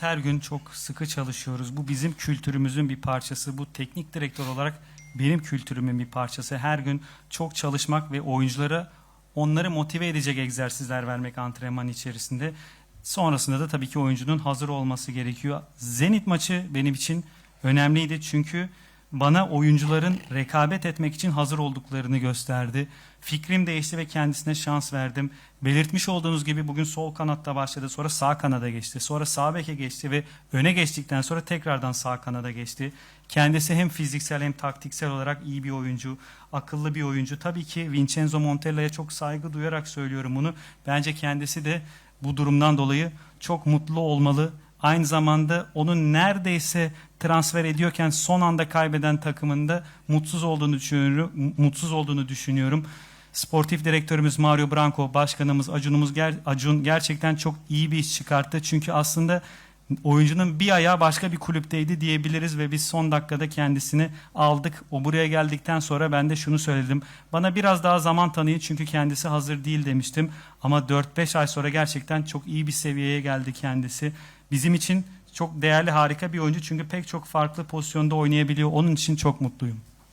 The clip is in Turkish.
Her gün çok sıkı çalışıyoruz. Bu bizim kültürümüzün bir parçası. Bu teknik direktör olarak benim kültürümün bir parçası. Her gün çok çalışmak ve oyunculara onları motive edecek egzersizler vermek antrenman içerisinde. Sonrasında da tabii ki oyuncunun hazır olması gerekiyor. Zenit maçı benim için önemliydi çünkü bana oyuncuların rekabet etmek için hazır olduklarını gösterdi. Fikrim değişti ve kendisine şans verdim. Belirtmiş olduğunuz gibi bugün sol kanatta başladı, sonra sağ kanada geçti, sonra sağ beke geçti ve öne geçtikten sonra tekrardan sağ kanada geçti. Kendisi hem fiziksel hem taktiksel olarak iyi bir oyuncu, akıllı bir oyuncu. Tabii ki Vincenzo Montella'ya çok saygı duyarak söylüyorum bunu. Bence kendisi de bu durumdan dolayı çok mutlu olmalı. Aynı zamanda onun neredeyse transfer ediyorken son anda kaybeden takımında mutsuz olduğunu düşünüyorum. Mutsuz olduğunu düşünüyorum. Sportif direktörümüz Mario Branco, başkanımız Acun'umuz Acun gerçekten çok iyi bir iş çıkarttı. Çünkü aslında oyuncunun bir ayağı başka bir kulüpteydi diyebiliriz ve biz son dakikada kendisini aldık. O buraya geldikten sonra ben de şunu söyledim. Bana biraz daha zaman tanıyın çünkü kendisi hazır değil demiştim. Ama 4-5 ay sonra gerçekten çok iyi bir seviyeye geldi kendisi. Bizim için çok değerli harika bir oyuncu çünkü pek çok farklı pozisyonda oynayabiliyor. Onun için çok mutluyum.